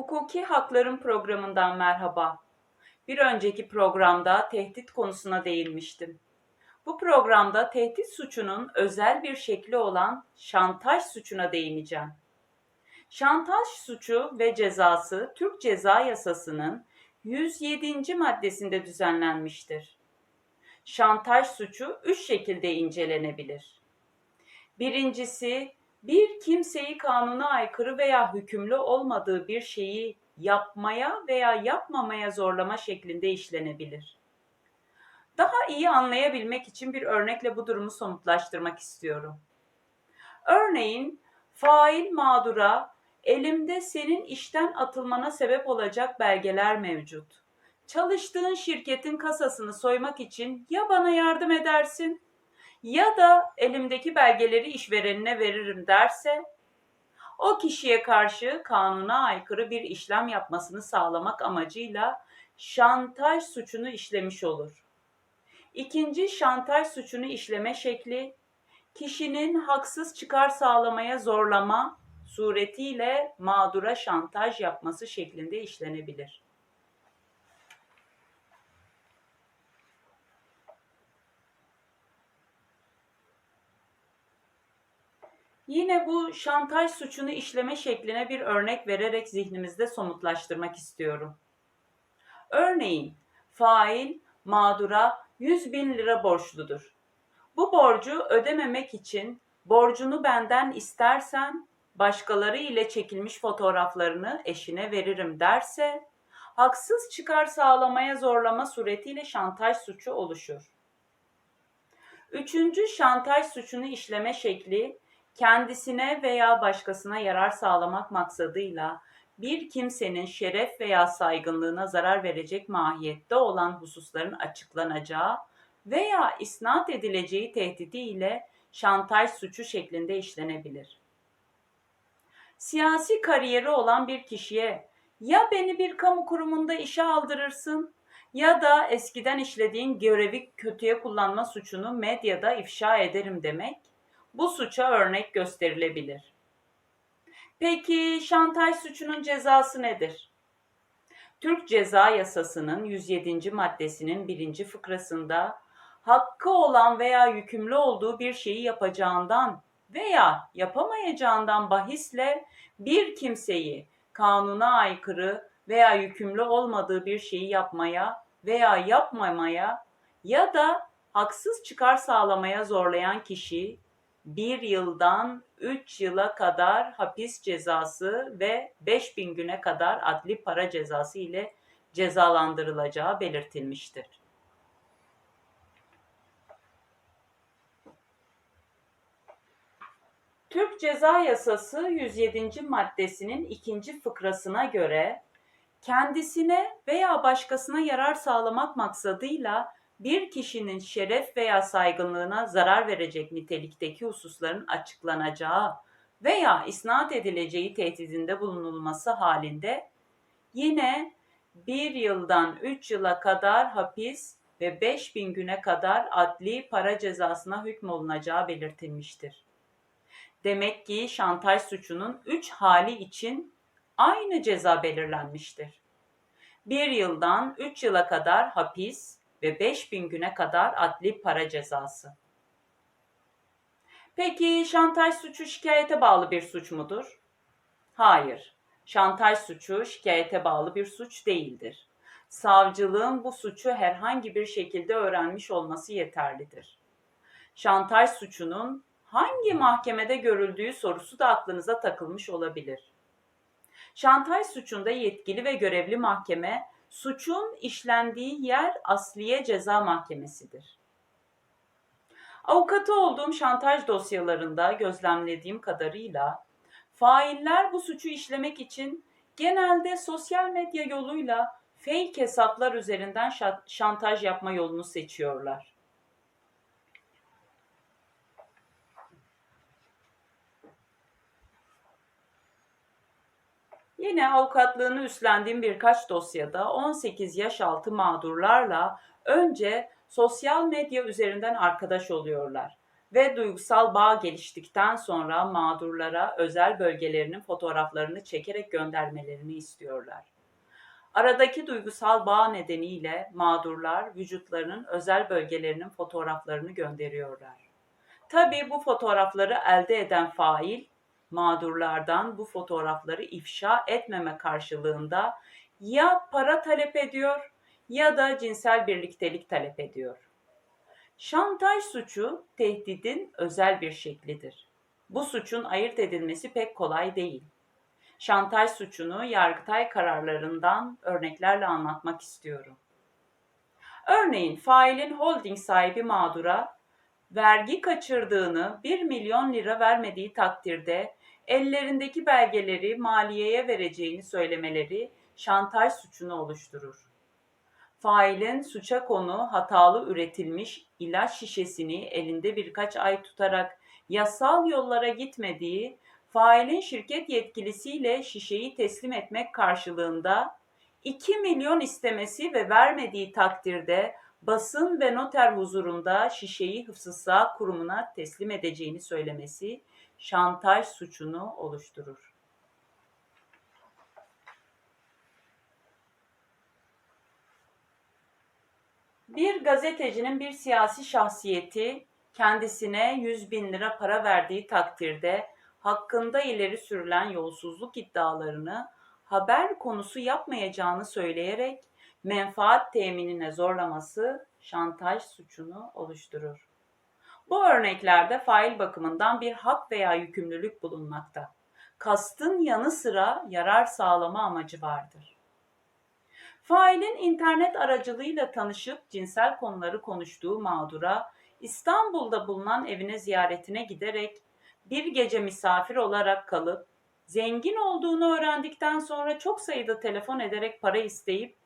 Hukuki Hakların programından merhaba. Bir önceki programda tehdit konusuna değinmiştim. Bu programda tehdit suçunun özel bir şekli olan şantaj suçuna değineceğim. Şantaj suçu ve cezası Türk Ceza Yasası'nın 107. maddesinde düzenlenmiştir. Şantaj suçu üç şekilde incelenebilir. Birincisi, bir kimseyi kanuna aykırı veya hükümlü olmadığı bir şeyi yapmaya veya yapmamaya zorlama şeklinde işlenebilir. Daha iyi anlayabilmek için bir örnekle bu durumu somutlaştırmak istiyorum. Örneğin fail mağdura elimde senin işten atılmana sebep olacak belgeler mevcut. Çalıştığın şirketin kasasını soymak için ya bana yardım edersin ya da elimdeki belgeleri işverenine veririm derse o kişiye karşı kanuna aykırı bir işlem yapmasını sağlamak amacıyla şantaj suçunu işlemiş olur. İkinci şantaj suçunu işleme şekli kişinin haksız çıkar sağlamaya zorlama suretiyle mağdura şantaj yapması şeklinde işlenebilir. Yine bu şantaj suçunu işleme şekline bir örnek vererek zihnimizde somutlaştırmak istiyorum. Örneğin fail mağdura 100 bin lira borçludur. Bu borcu ödememek için borcunu benden istersen başkaları ile çekilmiş fotoğraflarını eşine veririm derse haksız çıkar sağlamaya zorlama suretiyle şantaj suçu oluşur. Üçüncü şantaj suçunu işleme şekli kendisine veya başkasına yarar sağlamak maksadıyla bir kimsenin şeref veya saygınlığına zarar verecek mahiyette olan hususların açıklanacağı veya isnat edileceği tehdidiyle şantaj suçu şeklinde işlenebilir. Siyasi kariyeri olan bir kişiye ya beni bir kamu kurumunda işe aldırırsın ya da eskiden işlediğin görevi kötüye kullanma suçunu medyada ifşa ederim demek bu suça örnek gösterilebilir. Peki şantaj suçunun cezası nedir? Türk Ceza Yasası'nın 107. maddesinin birinci fıkrasında hakkı olan veya yükümlü olduğu bir şeyi yapacağından veya yapamayacağından bahisle bir kimseyi kanuna aykırı veya yükümlü olmadığı bir şeyi yapmaya veya yapmamaya ya da haksız çıkar sağlamaya zorlayan kişi bir yıldan 3 yıla kadar hapis cezası ve 5000 güne kadar adli para cezası ile cezalandırılacağı belirtilmiştir. Türk Ceza Yasası 107. maddesinin ikinci fıkrasına göre kendisine veya başkasına yarar sağlamak maksadıyla bir kişinin şeref veya saygınlığına zarar verecek nitelikteki hususların açıklanacağı veya isnat edileceği tehdidinde bulunulması halinde yine bir yıldan üç yıla kadar hapis ve 5000 güne kadar adli para cezasına hükmolunacağı belirtilmiştir. Demek ki şantaj suçunun üç hali için aynı ceza belirlenmiştir. Bir yıldan üç yıla kadar hapis ve 5000 güne kadar adli para cezası. Peki şantaj suçu şikayete bağlı bir suç mudur? Hayır. Şantaj suçu şikayete bağlı bir suç değildir. Savcılığın bu suçu herhangi bir şekilde öğrenmiş olması yeterlidir. Şantaj suçunun hangi mahkemede görüldüğü sorusu da aklınıza takılmış olabilir. Şantaj suçunda yetkili ve görevli mahkeme suçun işlendiği yer Asliye Ceza Mahkemesi'dir. Avukatı olduğum şantaj dosyalarında gözlemlediğim kadarıyla failler bu suçu işlemek için genelde sosyal medya yoluyla fake hesaplar üzerinden şantaj yapma yolunu seçiyorlar. Yine avukatlığını üstlendiğim birkaç dosyada 18 yaş altı mağdurlarla önce sosyal medya üzerinden arkadaş oluyorlar. ve duygusal bağ geliştikten sonra mağdurlara özel bölgelerinin fotoğraflarını çekerek göndermelerini istiyorlar. Aradaki duygusal bağ nedeniyle mağdurlar vücutlarının özel bölgelerinin fotoğraflarını gönderiyorlar. Tabii bu fotoğrafları elde eden fail mağdurlardan bu fotoğrafları ifşa etmeme karşılığında ya para talep ediyor ya da cinsel birliktelik talep ediyor. Şantaj suçu tehdidin özel bir şeklidir. Bu suçun ayırt edilmesi pek kolay değil. Şantaj suçunu Yargıtay kararlarından örneklerle anlatmak istiyorum. Örneğin failin holding sahibi mağdura vergi kaçırdığını 1 milyon lira vermediği takdirde ellerindeki belgeleri maliyeye vereceğini söylemeleri şantaj suçunu oluşturur. Failin suça konu hatalı üretilmiş ilaç şişesini elinde birkaç ay tutarak yasal yollara gitmediği, failin şirket yetkilisiyle şişeyi teslim etmek karşılığında 2 milyon istemesi ve vermediği takdirde basın ve noter huzurunda şişeyi hıfzı kurumuna teslim edeceğini söylemesi şantaj suçunu oluşturur. Bir gazetecinin bir siyasi şahsiyeti kendisine 100 bin lira para verdiği takdirde hakkında ileri sürülen yolsuzluk iddialarını haber konusu yapmayacağını söyleyerek menfaat teminine zorlaması şantaj suçunu oluşturur. Bu örneklerde fail bakımından bir hak veya yükümlülük bulunmakta. Kastın yanı sıra yarar sağlama amacı vardır. Failin internet aracılığıyla tanışıp cinsel konuları konuştuğu mağdura İstanbul'da bulunan evine ziyaretine giderek bir gece misafir olarak kalıp zengin olduğunu öğrendikten sonra çok sayıda telefon ederek para isteyip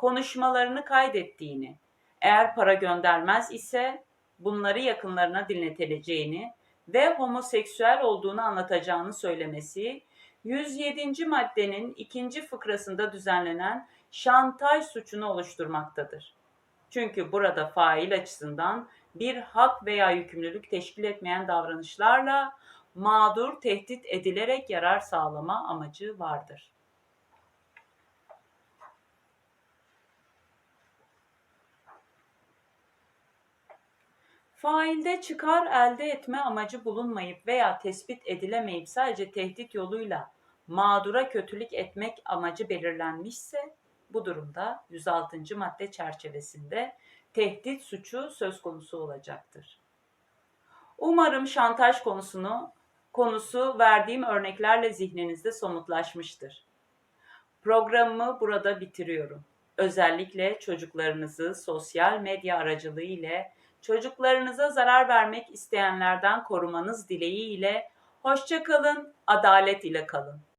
konuşmalarını kaydettiğini, eğer para göndermez ise bunları yakınlarına dinletileceğini ve homoseksüel olduğunu anlatacağını söylemesi 107. maddenin ikinci fıkrasında düzenlenen şantaj suçunu oluşturmaktadır. Çünkü burada fail açısından bir hak veya yükümlülük teşkil etmeyen davranışlarla mağdur tehdit edilerek yarar sağlama amacı vardır. Failde çıkar elde etme amacı bulunmayıp veya tespit edilemeyip sadece tehdit yoluyla mağdura kötülük etmek amacı belirlenmişse bu durumda 106. madde çerçevesinde tehdit suçu söz konusu olacaktır. Umarım şantaj konusunu konusu verdiğim örneklerle zihninizde somutlaşmıştır. Programımı burada bitiriyorum. Özellikle çocuklarınızı sosyal medya aracılığı ile çocuklarınıza zarar vermek isteyenlerden korumanız dileğiyle hoşça kalın, adalet ile kalın.